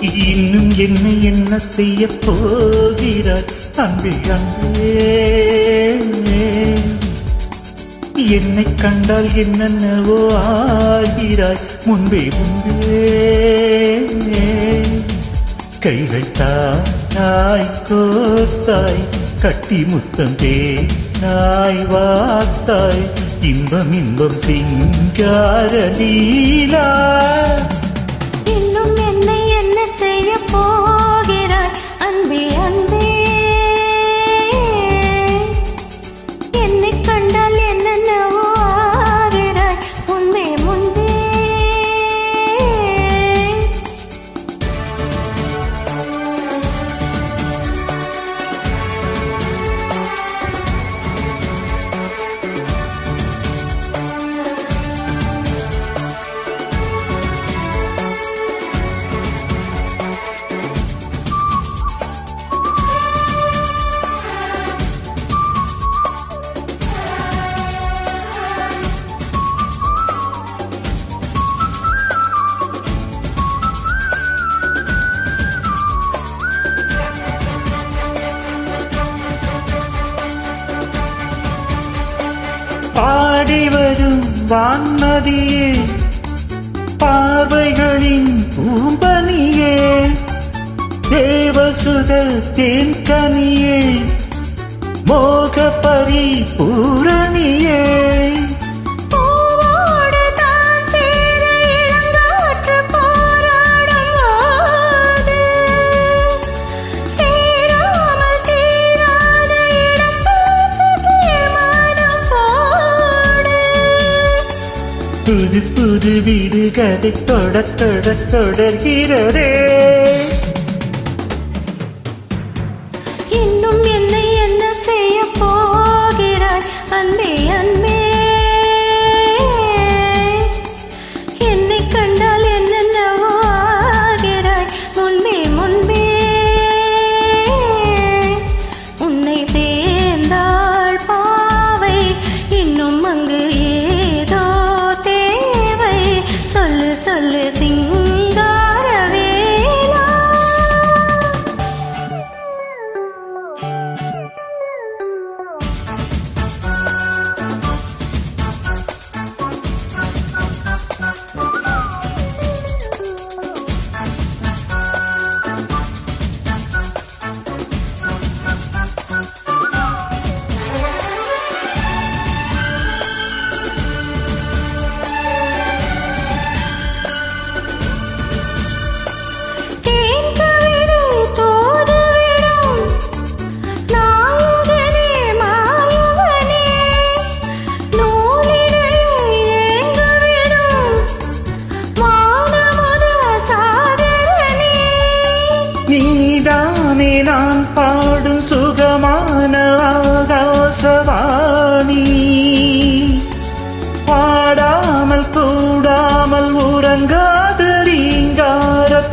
இன்னும் என்னை என்ன செய்ய போகிறாய் அன்பே அன்பே என்னை கண்டால் என்னென்னவோ ஆகிறாய்? முன்பே முன்பே கைகள் தாய் கோத்தாய் கட்டி முத்தம் தேனாய் வாத்தாய் இன்பம் இன்பம் சிங்கார லீலா. பாடி வரும் வான்மதியே பார்வைகளின் பூம்பனியே தேவசுத தேன்கனியே மோக பரிபூரணியே பூவோடு புது புது வீடு கதை தொட தொட தொடர்கிறதே.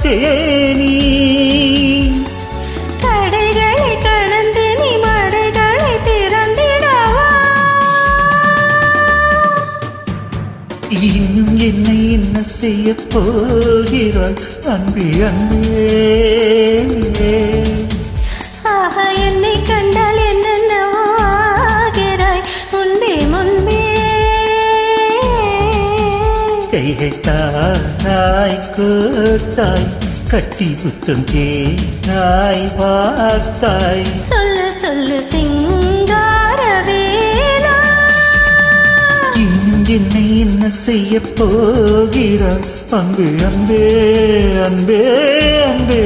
ரீங்காரத்தேனி தடைகளை கடந்து நீ மடைகளை திறந்திடவா? இன்னும் என்னை என்ன செய்ய போகிறாய்? அன்பே அன்பே. ஆஹா என்னை கண்டால் கைகள் தாய் கோத்தாய் கட்டி புத்தம் தேனாய் வார்த்தாய் சொல்லு சொல்லு சிங்கார வேலா. இன்னும் என்னை என்ன செய்ய போகிறாய்? அன்பே அன்பே அன்பே.